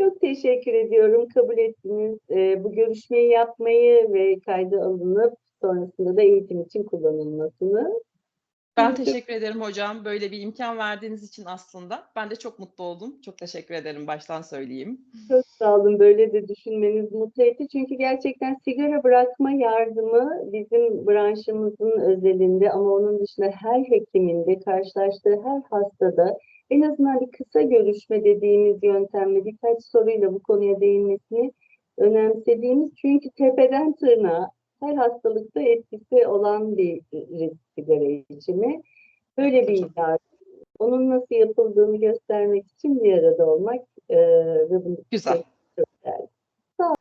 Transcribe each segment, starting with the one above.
Çok teşekkür ediyorum. Kabul ettiniz. Ee, bu görüşmeyi yapmayı ve kayda alınıp sonrasında da eğitim için kullanılmasını. Ben teşekkür ederim hocam. Böyle bir imkan verdiğiniz için aslında. Ben de çok mutlu oldum. Çok teşekkür ederim baştan söyleyeyim. Çok sağ olun. Böyle de düşünmeniz mutlu etti. Çünkü gerçekten sigara bırakma yardımı bizim branşımızın özelinde ama onun dışında her hekimin de karşılaştığı her hastada en azından bir kısa görüşme dediğimiz yöntemle birkaç soruyla bu konuya değinmesini önemsediğimiz çünkü tepeden tırnağa her hastalıkta etkisi olan bir risk sigara içimi. Böyle bir yardım. Onun nasıl yapıldığını göstermek için bir arada olmak eee ve bunu Güzel. değerli.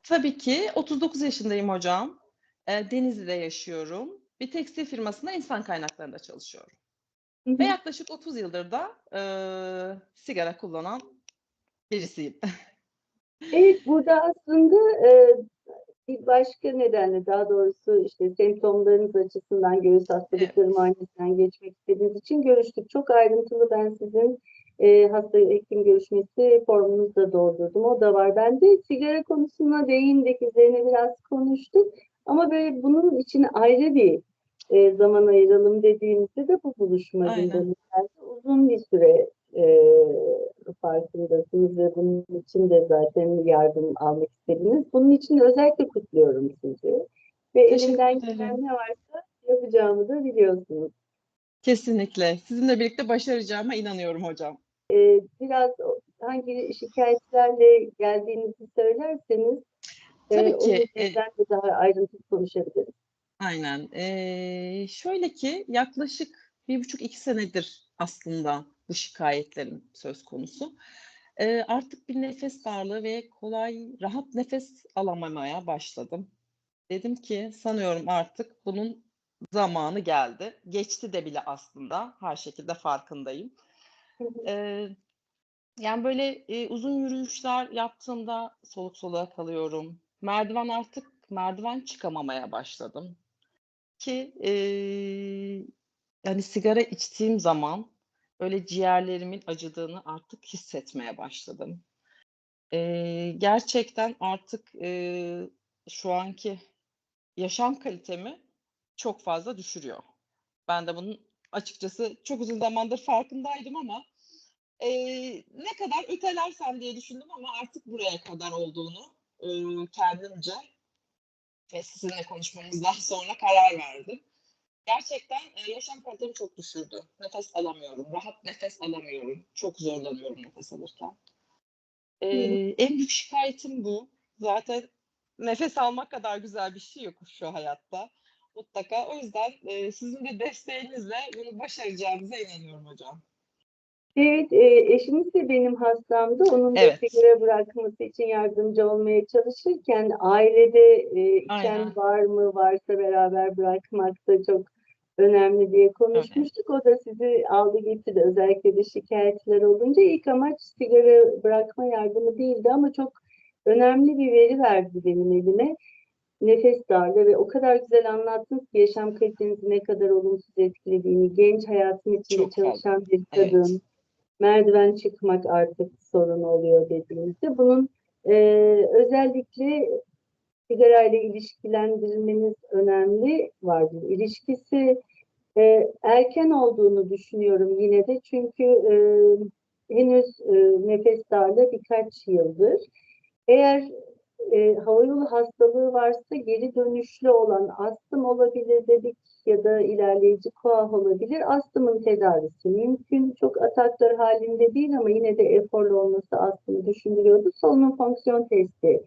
Tabii ki 39 yaşındayım hocam. E, Denizli'de yaşıyorum. Bir tekstil firmasında insan kaynaklarında çalışıyorum. Hı hı. Ve yaklaşık 30 yıldır da e, sigara kullanan birisiyim. Evet, burada aslında e, bir başka nedenle daha doğrusu işte semptomlarınız açısından göğüs hastalıkları Evet. muayenesinden geçmek istediğiniz için görüştük. Çok ayrıntılı ben sizin e, hasta hekim görüşmesi formunuzu da doldurdum. O da var. Ben de sigara konusuna değindik, üzerine biraz konuştuk. Ama böyle bunun için ayrı bir e, zaman ayıralım dediğimizde de bu buluşma Aynen. gündeme geldi. Uzun bir süre e, farkındasınız ve bunun için de zaten yardım almak istediniz. Bunun için özellikle kutluyorum sizi. Ve Teşekkür elimden gelen ne varsa yapacağımı da biliyorsunuz. Kesinlikle. Sizinle birlikte başaracağıma inanıyorum hocam. Biraz o- hangi şikayetlerle geldiğinizi söylerseniz Tabii e, ki, e- üzerinden de daha ayrıntılı konuşabiliriz. Aynen. Ee, şöyle ki yaklaşık bir buçuk iki senedir aslında bu şikayetlerim söz konusu. Ee, artık bir nefes darlığı ve kolay rahat nefes alamamaya başladım. Dedim ki sanıyorum artık bunun zamanı geldi. Geçti de bile aslında her şekilde farkındayım. Ee, yani böyle e, uzun yürüyüşler yaptığımda soluk soluğa kalıyorum. Merdiven artık merdiven çıkamamaya başladım. Ki eee, yani sigara içtiğim zaman böyle ciğerlerimin acıdığını artık hissetmeye başladım. Eee, gerçekten artık eee, şu anki yaşam kalitemi çok fazla düşürüyor. Ben de bunun açıkçası çok uzun zamandır farkındaydım ama eee, ne kadar ötelersem diye düşündüm ama artık buraya kadar olduğunu eee, kendimce ve sizinle konuşmamızdan sonra karar verdim. Gerçekten e, yaşam kalitemi çok düşürdü. Nefes alamıyorum, rahat nefes alamıyorum. Çok zorlanıyorum nefes alırken. E, en büyük şikayetim bu. Zaten nefes almak kadar güzel bir şey yok şu hayatta. Mutlaka. O yüzden e, sizin de desteğinizle bunu başaracağımıza inanıyorum hocam. Evet, e, eşimiz de benim hastamdı. Onun da Evet. sigara bırakması için yardımcı olmaya çalışırken ailede e, içen var mı, varsa beraber bırakmak da çok önemli diye konuşmuştuk. O da sizi aldı getirdi. Özellikle de şikayetler olunca ilk amaç sigara bırakma yardımı değildi ama çok önemli bir veri verdi benim elime. Nefes darlığı ve o kadar güzel anlattınız ki yaşam kalitenizi ne kadar olumsuz etkilediğini, genç hayatın içinde Çok fazla. çalışan bir Evet. kadın, merdiven çıkmak artık sorun oluyor dediğimizde bunun e, özellikle sigara ile ilişkilendirmeniz önemli vardır. İlişkisi e, erken olduğunu düşünüyorum yine de çünkü e, henüz e, nefes darlığı birkaç yıldır. Eğer e, havayolu hastalığı varsa geri dönüşlü olan astım olabilir dedik ya da ilerleyici koah olabilir. Astımın tedavisi mümkün. Çok ataklar halinde değil ama yine de eforlu olması astımı düşündürüyordu. Solunum fonksiyon testi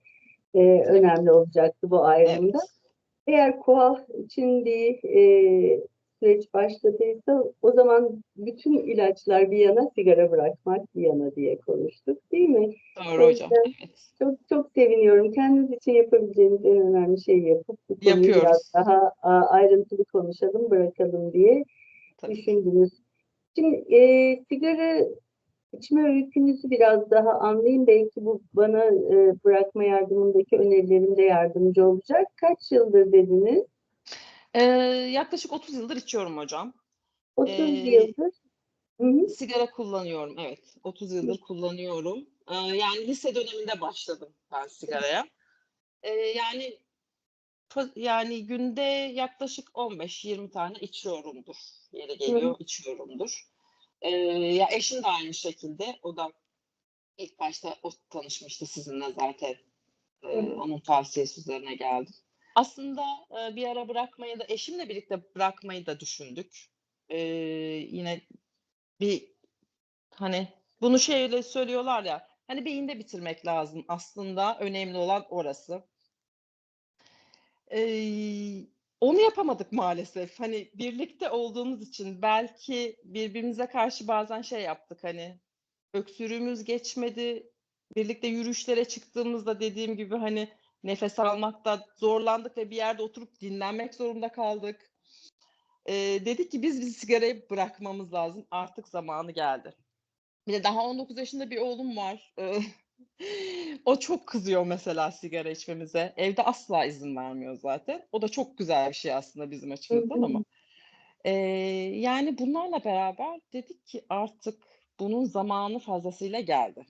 e, önemli olacaktı bu ayrımda. Evet. Eğer koah için bir e, süreç başladıysa o zaman bütün ilaçlar bir yana sigara bırakmak bir yana diye konuştuk değil mi? Doğru hocam. Evet. Çok çok seviniyorum. Kendiniz için yapabileceğiniz en önemli şeyi yapıp bu konuyu Yapıyoruz. biraz daha ayrıntılı konuşalım, bırakalım diye Tabii. düşündünüz. Şimdi e, sigara içme öykünüzü biraz daha anlayayım. Belki bu bana e, bırakma yardımındaki önerilerimde yardımcı olacak. Kaç yıldır dediniz? Ee, yaklaşık 30 yıldır içiyorum hocam. 30 Ee, yıldır. Hı hı. Sigara kullanıyorum, evet. 30 yıldır kullanıyorum. Ee, yani lise döneminde başladım ben sigaraya. Ee, yani yani günde yaklaşık 15-20 tane içiyorumdur. Yeri geliyor içiyorumdur. Ee, ya eşim de aynı şekilde. O da ilk başta o tanışmıştı sizinle zaten. Ee, onun tavsiyesi üzerine geldim. Aslında e, bir ara bırakmayı da eşimle birlikte bırakmayı da düşündük. Ee, yine bir hani bunu şöyle söylüyorlar ya hani beyinde bitirmek lazım aslında önemli olan orası. Ee, onu yapamadık maalesef. Hani birlikte olduğumuz için belki birbirimize karşı bazen şey yaptık hani öksürüğümüz geçmedi. Birlikte yürüyüşlere çıktığımızda dediğim gibi hani nefes almakta zorlandık ve bir yerde oturup dinlenmek zorunda kaldık. Ee, dedik ki biz bir sigarayı bırakmamız lazım. Artık zamanı geldi. Bir de daha 19 yaşında bir oğlum var. Ee, o çok kızıyor mesela sigara içmemize. Evde asla izin vermiyor zaten. O da çok güzel bir şey aslında bizim açımızdan ama. Ee, yani bunlarla beraber dedik ki artık bunun zamanı fazlasıyla geldi.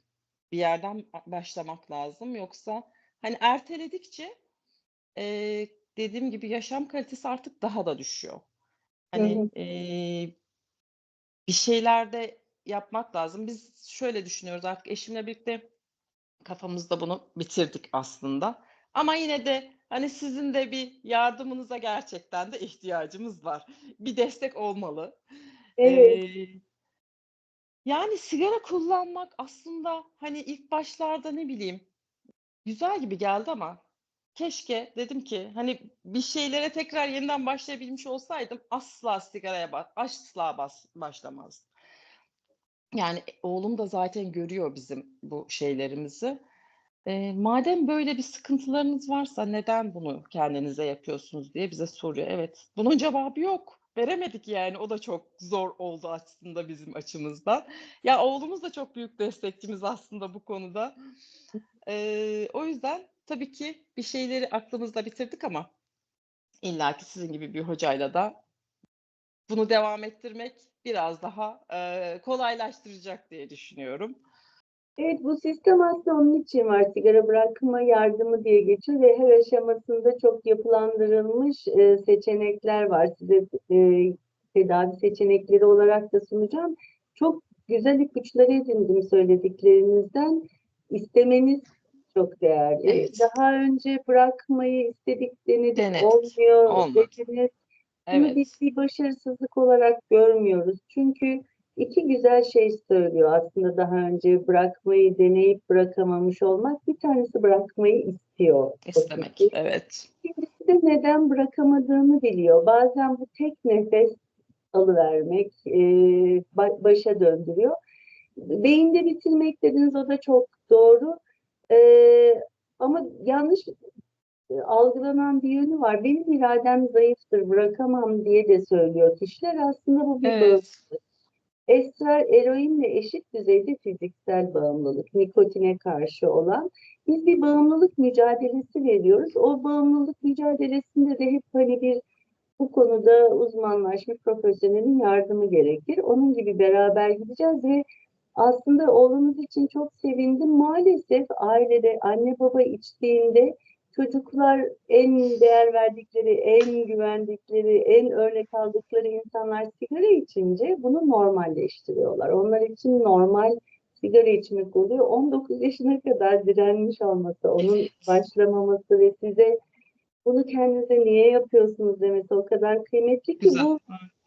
Bir yerden başlamak lazım. Yoksa hani erteledikçe e, dediğim gibi yaşam kalitesi artık daha da düşüyor. Hani e, bir şeyler de yapmak lazım. Biz şöyle düşünüyoruz artık eşimle birlikte kafamızda bunu bitirdik aslında. Ama yine de hani sizin de bir yardımınıza gerçekten de ihtiyacımız var. Bir destek olmalı. Evet. Ee, yani sigara kullanmak aslında hani ilk başlarda ne bileyim güzel gibi geldi ama keşke dedim ki hani bir şeylere tekrar yeniden başlayabilmiş olsaydım asla sigaraya ba- asla bas, başlamazdım. Yani e, oğlum da zaten görüyor bizim bu şeylerimizi. Eee, madem böyle bir sıkıntılarınız varsa neden bunu kendinize yapıyorsunuz diye bize soruyor. Evet, bunun cevabı yok. Veremedik yani. O da çok zor oldu aslında bizim açımızdan. Ya oğlumuz da çok büyük destekçimiz aslında bu konuda. Eee, o yüzden tabii ki bir şeyleri aklımızda bitirdik ama illaki sizin gibi bir hocayla da bunu devam ettirmek biraz daha eee, kolaylaştıracak diye düşünüyorum. Evet bu sistem aslında onun için var. Sigara bırakma yardımı diye geçiyor ve her aşamasında çok yapılandırılmış e, seçenekler var. Size e, tedavi seçenekleri olarak da sunacağım. Çok güzel ipuçları edindim söylediklerinizden. İstemeniz çok değerli. Evet. Daha önce bırakmayı istedik denedik, olmuyor Olmadı. dediniz. Bunu Evet. biz bir başarısızlık olarak görmüyoruz. Çünkü iki güzel şey söylüyor aslında daha önce bırakmayı deneyip bırakamamış olmak. Bir tanesi bırakmayı istiyor. İstemek. Evet. İkincisi de neden bırakamadığını biliyor. Bazen bu tek nefes alıvermek e, ba- başa döndürüyor. Beyinde bitirmek dediniz o da çok doğru. E, ama yanlış e, algılanan bir yönü var. Benim iradem zayıftır, bırakamam diye de söylüyor kişiler. Aslında bu bir Evet. bağımlılık. Esrar, eroinle eşit düzeyde fiziksel bağımlılık, nikotine karşı olan. Biz bir bağımlılık mücadelesi veriyoruz. O bağımlılık mücadelesinde de hep hani bir bu konuda uzmanlaşmış profesyonelin yardımı gerekir. Onun gibi beraber gideceğiz ve aslında oğlumuz için çok sevindim. Maalesef ailede anne baba içtiğinde çocuklar en değer verdikleri, en güvendikleri, en örnek aldıkları insanlar sigara içince bunu normalleştiriyorlar. Onlar için normal sigara içmek oluyor. 19 yaşına kadar direnmiş olması, onun Evet. başlamaması ve size bunu kendinize niye yapıyorsunuz demesi o kadar kıymetli ki Güzel. bu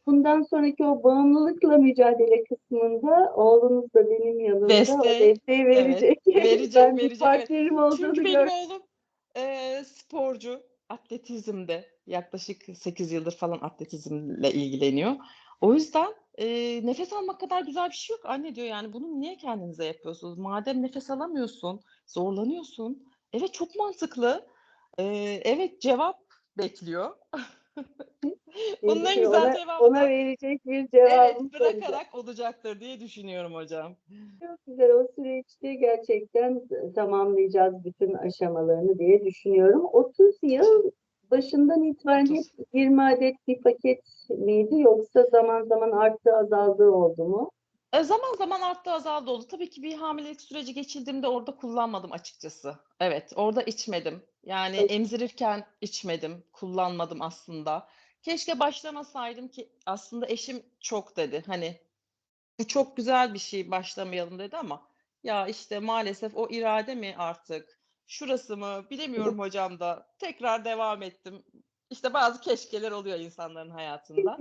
bundan sonraki o bağımlılıkla mücadele kısmında oğlunuz da benim yanımda o Desteği, verecek. verecek, ben bir verecek, evet. partnerim olduğunu Çünkü benim gördüm. oğlum eee, sporcu, atletizmde yaklaşık 8 yıldır falan atletizmle ilgileniyor. O yüzden eee, nefes almak kadar güzel bir şey yok. Anne diyor yani bunu niye kendinize yapıyorsunuz? Madem nefes alamıyorsun, zorlanıyorsun. Evet çok mantıklı. Eee, evet cevap bekliyor. Çünkü güzel ona, cevabı ona verecek bir evet cevabımız olacak. bırakarak olacaktır diye düşünüyorum hocam. Çok güzel. O süreçte gerçekten tamamlayacağız bütün aşamalarını diye düşünüyorum. 30 yıl başından itibaren 30. hep 20 adet bir paket miydi yoksa zaman zaman arttı azaldı oldu mu? E, zaman zaman arttı, azaldı oldu. Tabii ki bir hamilelik süreci geçirdiğimde orada kullanmadım açıkçası. Evet, orada içmedim. Yani emzirirken içmedim, kullanmadım aslında. Keşke başlamasaydım ki aslında eşim çok dedi. Hani bu çok güzel bir şey, başlamayalım dedi ama ya işte maalesef o irade mi artık, şurası mı bilemiyorum hocam da tekrar devam ettim. İşte bazı keşkeler oluyor insanların hayatında.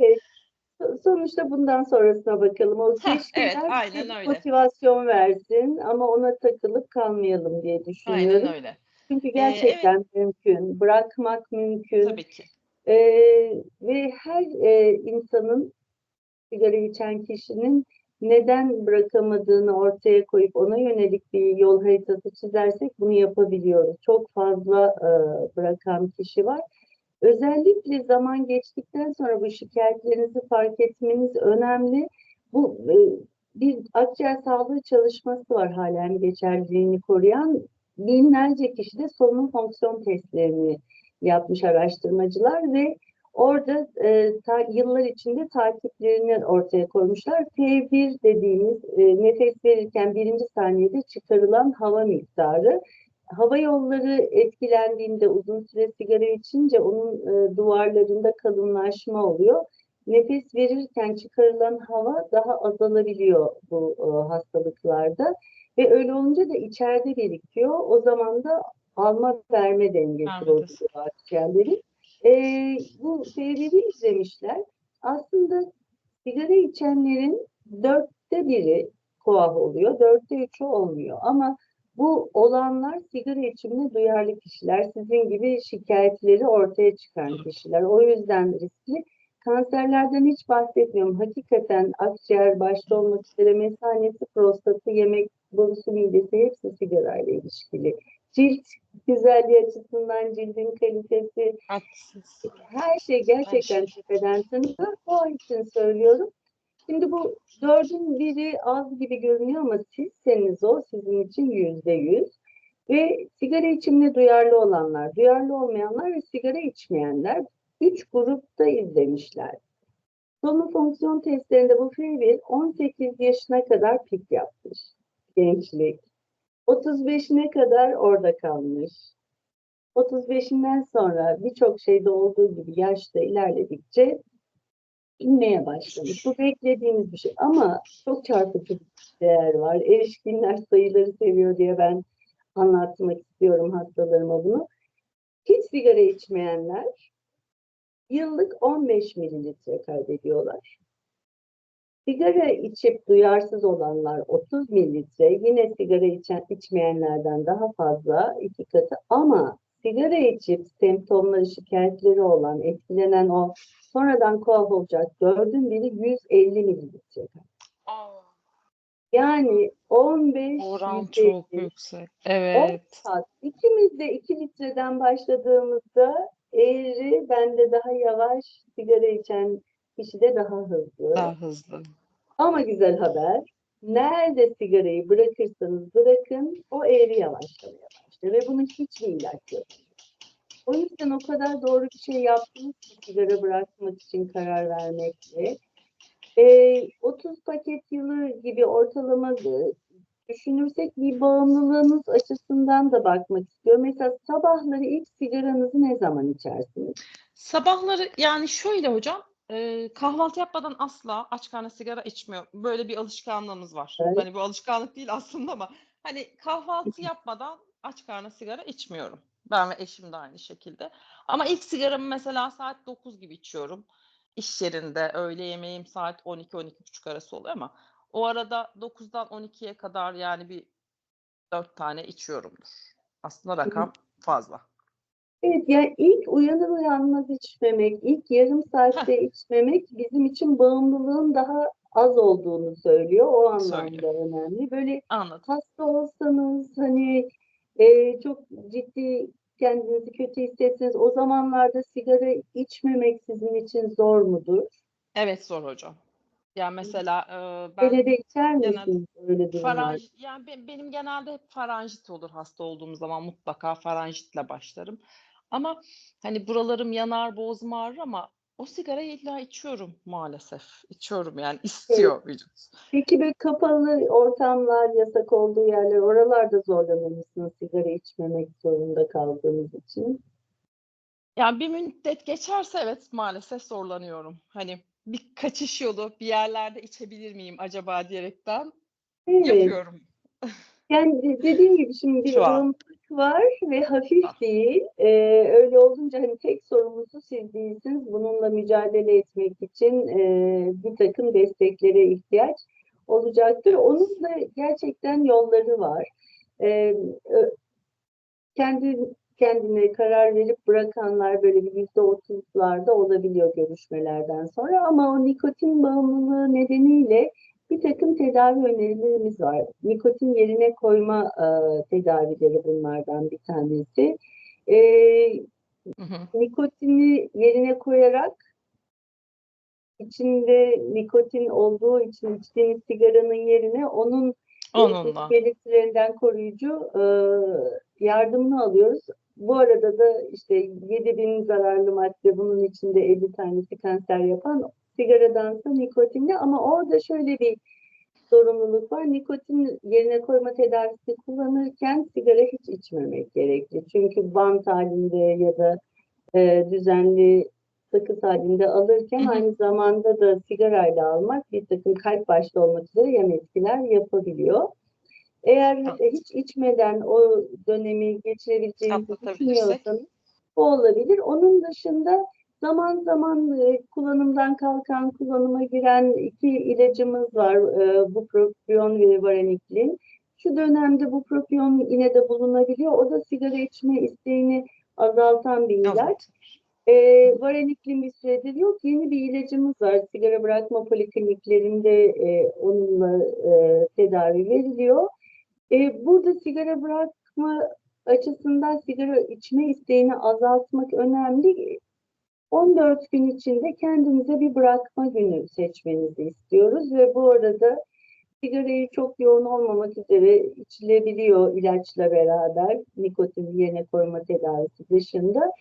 Sonuçta bundan sonrasına bakalım. O Heh, evet, aynen bir öyle. motivasyon versin ama ona takılıp kalmayalım diye düşünüyorum. Aynen öyle. Çünkü Ee, gerçekten mümkün, bırakmak mümkün. Tabii ki. Ee, ve her e, insanın sigara içen kişinin neden bırakamadığını ortaya koyup ona yönelik bir yol haritası çizersek bunu yapabiliyoruz. Çok fazla e, bırakan kişi var. Özellikle zaman geçtikten sonra bu şikayetlerinizi fark etmeniz önemli. Bu e, bir akciğer sağlığı çalışması var halen geçerliliğini koruyan. Binlerce kişi de solunum fonksiyon testlerini yapmış araştırmacılar ve orada e, ta, yıllar içinde takiplerini ortaya koymuşlar. P1 dediğimiz e, nefes verirken birinci saniyede çıkarılan hava miktarı. Hava yolları etkilendiğinde uzun süre sigara içince onun e, duvarlarında kalınlaşma oluyor. Nefes verirken çıkarılan hava daha azalabiliyor bu e, hastalıklarda ve öyle olunca da içeride birikiyor. O zaman da alma verme dengesi Verme bozuluyor akciğerlerin. E, bu P1'i izlemişler. Aslında sigara içenlerin dörtte biri koah oluyor, dörtte üçü olmuyor. Ama bu olanlar sigara içimine duyarlı kişiler, sizin gibi şikayetleri ortaya çıkan kişiler. O yüzden riskli. Kanserlerden hiç bahsetmiyorum. Hakikaten akciğer başta olmak üzere mesanesi, prostatı, yemek borusu, midesi hepsi sigarayla ilişkili. Cilt güzelliği açısından cildin kalitesi, Haklısınız. her şey gerçekten tepeden tırnağa. O için söylüyorum. Şimdi bu dördün biri az gibi görünüyor ama sizseniz o sizin için yüzde yüz. Ve sigara içimine duyarlı olanlar, duyarlı olmayanlar ve sigara içmeyenler üç grupta izlemişler. Solunum fonksiyon testlerinde bu F1 18 yaşına kadar pik yapmış. Gençlik. 35'ine kadar orada kalmış. 35'inden sonra birçok şeyde olduğu gibi yaşta ilerledikçe inmeye başlamış. Bu beklediğimiz bir şey ama çok çarpıcı bir değer var. Erişkinler sayıları seviyor diye ben anlatmak istiyorum hastalarıma bunu. Hiç sigara içmeyenler yıllık 15 mililitre kaybediyorlar. Sigara içip duyarsız olanlar 30 mililitre, yine sigara içen, içmeyenlerden daha fazla iki katı ama sigara içip semptomları, şikayetleri olan, etkilenen o sonradan olacak dördün biri 150 mililitre. Yani 15 Oran 150, çok yüksek. Evet. kat. İkimiz de 2 litreden başladığımızda eğri bende daha yavaş, sigara içen kişide daha hızlı. Daha hızlı. Ama güzel haber, nerede sigarayı bırakırsanız bırakın o eğri yavaşlamaya başlıyor ve bunun hiçbir ilaç yok. O yüzden o kadar doğru bir şey yaptınız ki sigara bırakmak için karar vermekle. Ee, 30 paket yılı gibi ortalama e, düşünürsek bir bağımlılığınız açısından da bakmak istiyorum. Mesela sabahları ilk sigaranızı ne zaman içersiniz? Sabahları yani şöyle hocam, e, kahvaltı yapmadan asla aç karnına sigara içmiyorum. Böyle bir alışkanlığımız var. Evet. Hani bu alışkanlık değil aslında ama hani kahvaltı yapmadan aç karnına sigara içmiyorum. Ben ve eşim de aynı şekilde. Ama ilk sigaramı mesela saat 9 gibi içiyorum. İş yerinde öğle yemeğim saat 12-12.30 arası oluyor ama o arada 9'dan 12'ye kadar yani bir 4 tane içiyorumdur. Aslında rakam fazla. Evet, yani ilk uyanır uyanmaz içmemek, ilk yarım saatte içmemek bizim için bağımlılığın daha az olduğunu söylüyor. O anlamda Söylüyor. önemli. Böyle Anladım. hasta olsanız hani e, çok ciddi kendinizi kötü hissetseniz o zamanlarda sigara içmemek sizin için zor mudur? Evet zor hocam. Yani mesela e, ben Hele de içer misiniz öyle durumlar? faranj yani be- benim genelde hep faranjit olur hasta olduğum zaman mutlaka faranjitle başlarım. Ama hani buralarım yanar, boğazım ağrır ama o sigarayı illa içiyorum maalesef. İçiyorum yani istiyor vücut. Peki böyle kapalı ortamlar, yasak olduğu yerler, oralarda zorlanır mısınız sigara içmemek zorunda kaldığınız için? Yani bir müddet geçerse evet maalesef zorlanıyorum. Hani bir kaçış yolu bir yerlerde içebilir miyim acaba diyerekten Evet. yapıyorum. Yani de- dediğim gibi şimdi bir Şu an. Var ve hafif Ah. değil. Ee, öyle olunca hani tek sorumlusu siz değilsiniz. Bununla mücadele etmek için e, bir takım desteklere ihtiyaç olacaktır. Onun da gerçekten yolları var. Ee, kendi kendine karar verip bırakanlar böyle bir yüzde otuzlarda olabiliyor görüşmelerden sonra ama o nikotin bağımlılığı nedeniyle bir takım tedavi önerilerimiz var. Nikotin yerine koyma e, tedavileri bunlardan bir tanesi. E, Hı hı. nikotini yerine koyarak içinde nikotin olduğu için içtiğiniz sigaranın yerine onun Onunla. belirtilerinden koruyucu e, yardımını alıyoruz. Bu arada da işte 7000 zararlı madde bunun içinde 50 tanesi kanser yapan sigaradansa nikotinli ama orada şöyle bir sorumluluk var. Nikotin yerine koyma tedavisini kullanırken sigara hiç içmemek gerekli. Çünkü bant halinde ya da e, düzenli sakız halinde alırken aynı zamanda da sigarayla almak bir takım kalp başta olmak üzere yan etkiler yapabiliyor. Eğer Evet. e, hiç içmeden o dönemi geçirebileceğinizi Atlatabilirsek. düşünüyorsanız bu olabilir. Onun dışında zaman zaman e, kullanımdan kalkan, kullanıma giren iki ilacımız var. E, bupropion ve varaniklin. Şu dönemde bupropion yine de bulunabiliyor. O da sigara içme isteğini azaltan bir ilaç. E, varaniklin bir süredir yok. Yeni bir ilacımız var. Sigara bırakma polikliniklerinde e, onunla e, tedavi veriliyor. E, burada sigara bırakma açısından sigara içme isteğini azaltmak önemli. 14 gün içinde kendinize bir bırakma günü seçmenizi istiyoruz ve bu arada sigarayı çok yoğun olmamak üzere içilebiliyor ilaçla beraber nikotin yerine koyma tedavisi dışında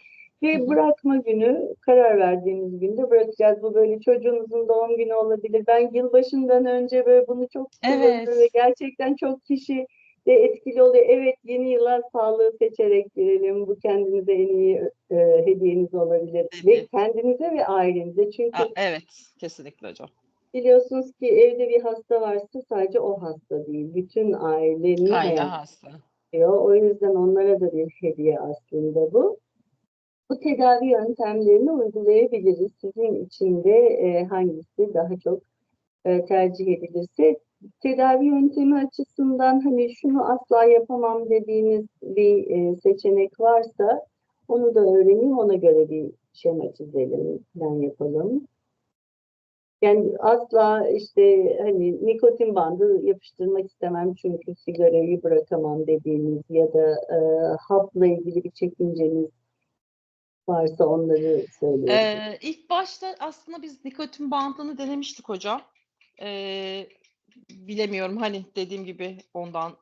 ve bırakma günü karar verdiğimiz günde bırakacağız. Bu böyle çocuğunuzun doğum günü olabilir. Ben yılbaşından önce böyle bunu çok Evet. ve gerçekten çok kişi de etkili oluyor. Evet yeni yıla sağlığı seçerek girelim. Bu kendinize en iyi e, hediyeniz olabilir. Ve Evet. kendinize ve ailenize. Çünkü Ha, evet. Kesinlikle hocam. biliyorsunuz ki evde bir hasta varsa sadece o hasta değil. Bütün ailenin Aile hayatı hasta. yapıyor. O yüzden onlara da bir hediye aslında bu. Bu tedavi yöntemlerini uygulayabiliriz. Sizin için de e, hangisi daha çok e, tercih edilirse tedavi yöntemi açısından hani şunu asla yapamam dediğiniz bir e, seçenek varsa onu da öğreneyim ona göre bir şema çizelim, plan yapalım. Yani asla işte hani nikotin bandı yapıştırmak istemem çünkü sigarayı bırakamam dediğiniz ya da e, hapla ilgili bir çekinceniz varsa onları söyleyelim. Ee, ilk başta aslında biz nikotin bandını denemiştik hocam. Ee, bilemiyorum hani dediğim gibi ondan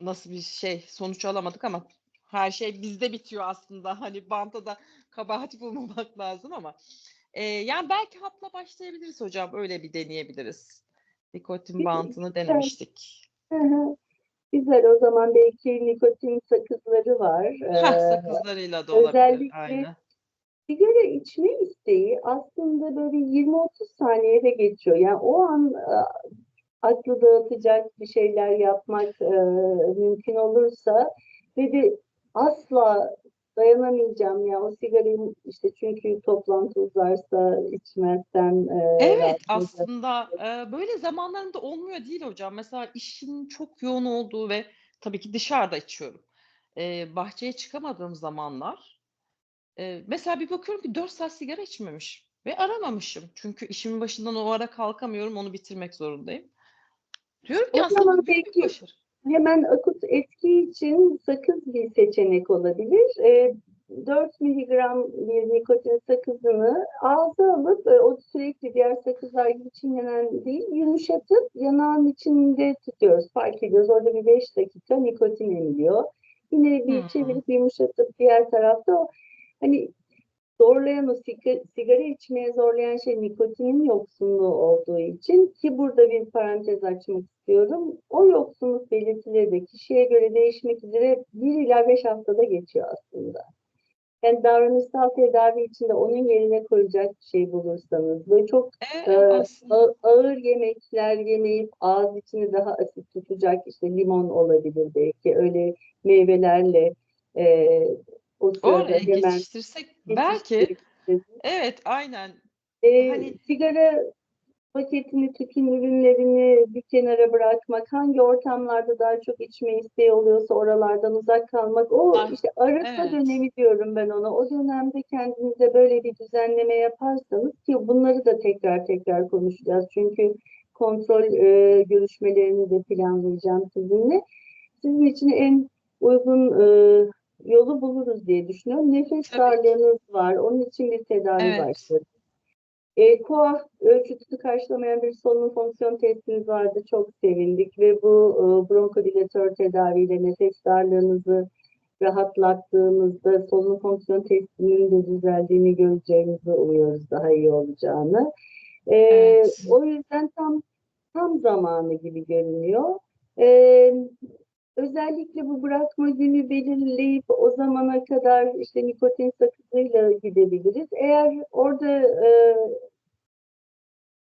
nasıl bir şey sonuç alamadık ama her şey bizde bitiyor aslında. Hani banta da kabahat bulmamak lazım ama. Ee, yani belki hapla başlayabiliriz hocam. Öyle bir deneyebiliriz. Nikotin bantını denemiştik. Hı hı. Güzel o zaman belki nikotin sakızları var. Ee, sakızlarıyla da olabilir. özellikle Aynen. sigara içme isteği aslında böyle 20-30 saniyede geçiyor. Yani o an e, aklı dağıtacak bir şeyler yapmak e, mümkün olursa ve de asla dayanamayacağım ya o sigarayı işte çünkü toplantı uzarsa içmezsem e, Evet aslında e, böyle zamanlarında olmuyor değil hocam. Mesela işin çok yoğun olduğu ve tabii ki dışarıda içiyorum. E, bahçeye çıkamadığım zamanlar e, mesela bir bakıyorum ki 4 saat sigara içmemiş ve aramamışım. Çünkü işimin başından o ara kalkamıyorum onu bitirmek zorundayım. Diyorum ki O aslında zaman peki- başarı. Hemen akut etki için sakız bir seçenek olabilir. E, 4 miligram bir nikotin sakızını ağza alıp e, o sürekli diğer sakızlar gibi çiğnenen değil yumuşatıp yanağın içinde tutuyoruz. Fark ediyoruz. Orada bir 5 dakika nikotin emiliyor. Yine bir Hmm. çevirip yumuşatıp diğer tarafta o hani zorlayan o sigara içmeye zorlayan şey nikotinin yoksunluğu olduğu için ki burada bir parantez açmak istiyorum. O yoksunluk belirtileri de kişiye göre değişmek üzere 1 ila 5 haftada geçiyor aslında. Yani davranışsal tedavi içinde onun yerine koyacak bir şey bulursanız böyle çok E, a- ağır yemekler yemeyip ağız içini daha asit tutacak işte limon olabilir belki öyle meyvelerle e, o sırada oraya hemen geçiştirsek belki evet aynen E, Hani- sigara paketini, tütün ürünlerini bir kenara bırakmak, hangi ortamlarda daha çok içme isteği oluyorsa oralardan uzak kalmak, o Ah, işte arasa evet. dönemi diyorum ben ona. O dönemde kendinize böyle bir düzenleme yaparsanız ki bunları da tekrar tekrar konuşacağız. Çünkü kontrol e, görüşmelerini de planlayacağım sizinle. Sizin için en uygun e, yolu buluruz diye düşünüyorum. Nefes darlığınız var. Onun için bir tedavi Evet. başladı. E, KOAH ölçütü karşılamayan bir solunum fonksiyon testiniz vardı. Çok sevindik ve bu e, bronkodilatör tedaviyle nefes darlığınızı rahatlattığımızda solunum fonksiyon testinin de düzeldiğini göreceğimizi umuyoruz daha iyi olacağını. E, Evet. O yüzden tam tam zamanı gibi görünüyor. E, özellikle bu bırakma günü belirleyip o zamana kadar işte nikotin sakızıyla gidebiliriz. Eğer orada e,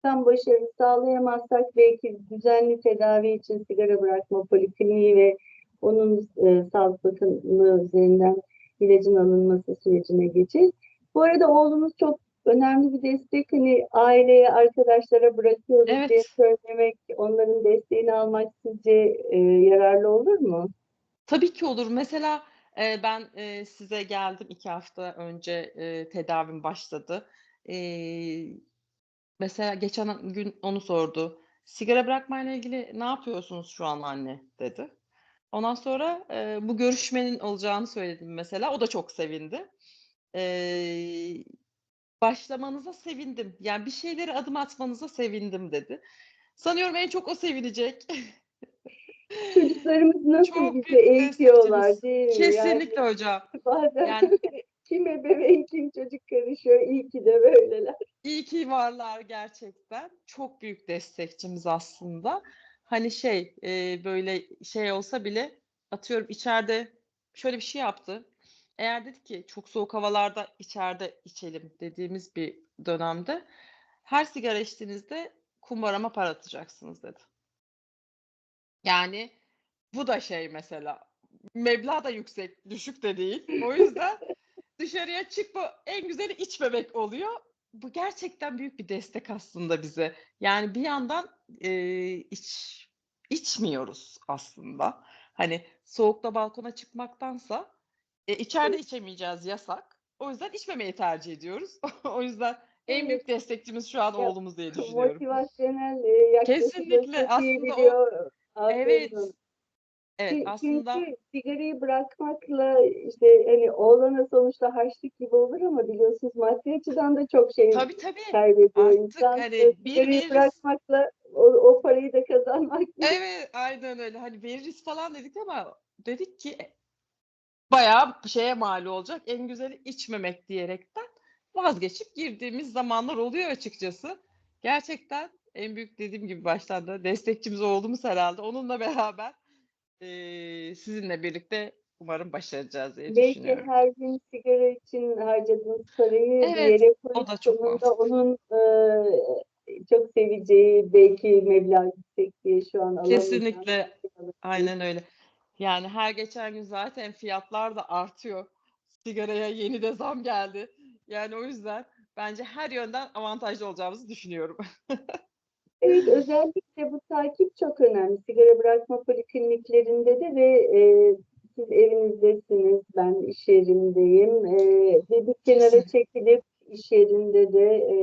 tam başarı sağlayamazsak belki düzenli tedavi için sigara bırakma polikliniği ve onun e, Sağlık Bakanlığı üzerinden ilacın alınması sürecine geçeceğiz. Bu arada oğlumuz çok önemli bir destek. Hani aileye, arkadaşlara bırakıyoruz Evet. diye söylemek, onların desteğini almak sizce e, yararlı olur mu? Tabii ki olur. Mesela e, ben e, size geldim iki hafta önce e, tedavim başladı. E, mesela geçen gün onu sordu. Sigara bırakmayla ilgili ne yapıyorsunuz şu an anne dedi. Ondan sonra e, bu görüşmenin olacağını söyledim mesela. O da çok sevindi. E, başlamanıza sevindim. Yani bir şeyleri adım atmanıza sevindim dedi. Sanıyorum en çok o sevinecek. Çocuklarımız nasıl Çok bizi büyük eğitiyorlar değil mi? Kesinlikle hocam. Yani bazen Yani kim ebeveyn kim çocuk karışıyor. İyi ki de böyleler. iyi ki varlar gerçekten. Çok büyük destekçimiz aslında. Hani şey e, böyle şey olsa bile atıyorum içeride şöyle bir şey yaptı. Eğer dedi ki çok soğuk havalarda içeride içelim dediğimiz bir dönemde her sigara içtiğinizde kumbarama para atacaksınız dedi. Yani bu da şey mesela meblağ da yüksek, düşük de değil. O yüzden dışarıya çıkma en güzeli içmemek oluyor. Bu gerçekten büyük bir destek aslında bize. Yani bir yandan e, iç içmiyoruz aslında. Hani soğukta balkona çıkmaktansa e, içeride içemeyeceğiz yasak. O yüzden içmemeyi tercih ediyoruz. o yüzden en büyük destekçimiz şu an Ya, oğlumuz diye düşünüyorum. Motivasyonel e, Kesinlikle, aslında o- Evet. Evet aslında Çünkü sigarayı bırakmakla işte hani oğlana sonuçta harçlık gibi olur ama biliyorsunuz maddi açıdan da çok şey tabii tabii kaybediyor Artık insan. hani Ve bir sigarayı veririz. bırakmakla o, o parayı da kazanmak Evet, aynen öyle. Hani veririz falan dedik ama dedik ki e, bayağı şeye mal olacak. En güzeli içmemek diyerekten vazgeçip girdiğimiz zamanlar oluyor açıkçası. Gerçekten en büyük dediğim gibi baştan da destekçimiz olduğumuz herhalde. Onunla beraber eee, sizinle birlikte umarım başaracağız diye Belki düşünüyorum. her gün sigara için harcadığınız parayı Evet, yere o koyup da çok sonunda mantıklı. onun e, çok seveceği belki meblağ yüksek diye şu an Kesinlikle aynen öyle. Yani her geçen gün zaten fiyatlar da artıyor. Sigaraya yeni de zam geldi. Yani o yüzden bence her yönden avantajlı olacağımızı düşünüyorum. Evet, özellikle bu takip çok önemli. Sigara bırakma polikliniklerinde de ve e, siz evinizdesiniz, ben iş yerimdeyim. E, bir kenara çekilip iş yerinde de e,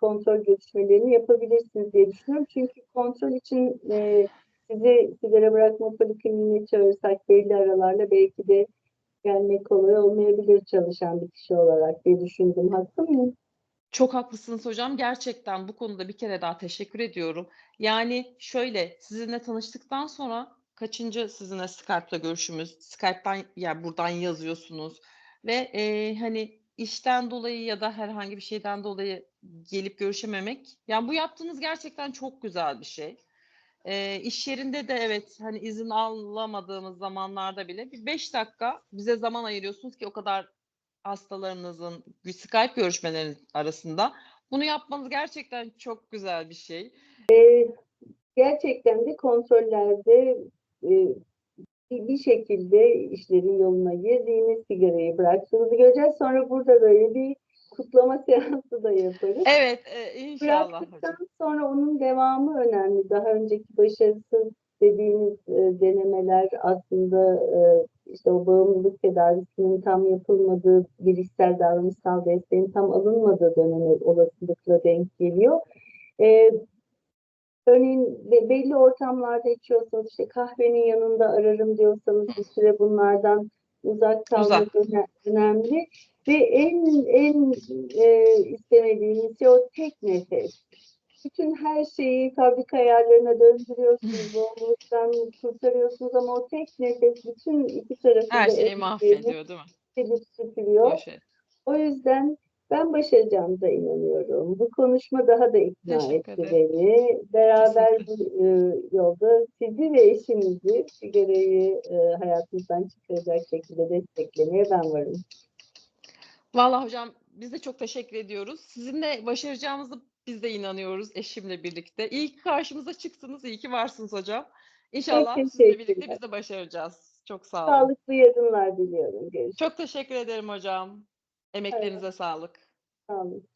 kontrol görüşmelerini yapabilirsiniz diye düşünüyorum. Çünkü kontrol için e, sizi sigara bırakma polikliniğine çağırsak belli aralarla belki de gelmek kolay olmayabilir çalışan bir kişi olarak diye düşündüm. Haklı mıyım? Çok haklısınız hocam. Gerçekten bu konuda bir kere daha teşekkür ediyorum. Yani şöyle sizinle tanıştıktan sonra kaçıncı sizinle Skype'la görüşümüz? Skype'tan yani buradan yazıyorsunuz ve e, hani işten dolayı ya da herhangi bir şeyden dolayı gelip görüşememek. Yani bu yaptığınız gerçekten çok güzel bir şey. Eee, iş yerinde de evet hani izin alamadığımız zamanlarda bile bir 5 dakika bize zaman ayırıyorsunuz ki o kadar hastalarınızın Skype görüşmelerinin arasında. Bunu yapmanız gerçekten çok güzel bir şey. Gerçekten de kontrollerde e, bir şekilde işlerin yoluna girdiğini, sigarayı bıraktığınızı göreceğiz. Sonra burada böyle bir kutlama seansı da yaparız. Evet, eee, inşallah Bıraktıktan hocam. sonra onun devamı önemli. Daha önceki başarısız dediğimiz e, denemeler aslında e, işte o bağımlılık tedavisinin tam yapılmadığı, bilişsel davranışsal desteğin tam alınmadığı döneme olasılıkla denk geliyor. E, örneğin be- belli ortamlarda içiyorsanız işte kahvenin yanında ararım diyorsanız bir süre bunlardan uzak kalmak öne- önemli. Ve en en e, istemediğimiz şey o tek nefes. Bütün her şeyi fabrika ayarlarına döndürüyorsunuz, bağımlılıktan kurtarıyorsunuz ama o tek nefes bütün iki tarafı Her şeyi mahvediyor değil mi? süpürüyor. O yüzden ben başaracağımıza inanıyorum. Bu konuşma daha da ikna Teşekkür etti ederim. beni. Beraber bu e, yolda sizi ve eşinizi sigarayı e, hayatınızdan çıkaracak şekilde desteklemeye ben varım. Vallahi hocam biz de çok teşekkür ediyoruz. Sizinle başaracağımızı biz de inanıyoruz eşimle birlikte. İyi ki karşımıza çıktınız. İyi ki varsınız hocam. İnşallah sizinle birlikte biz de başaracağız. Çok sağ olun. Sağlıklı yazınlar diliyorum. Görüşürüz. Çok teşekkür ederim hocam. Emeklerinize sağlık. Sağ olun.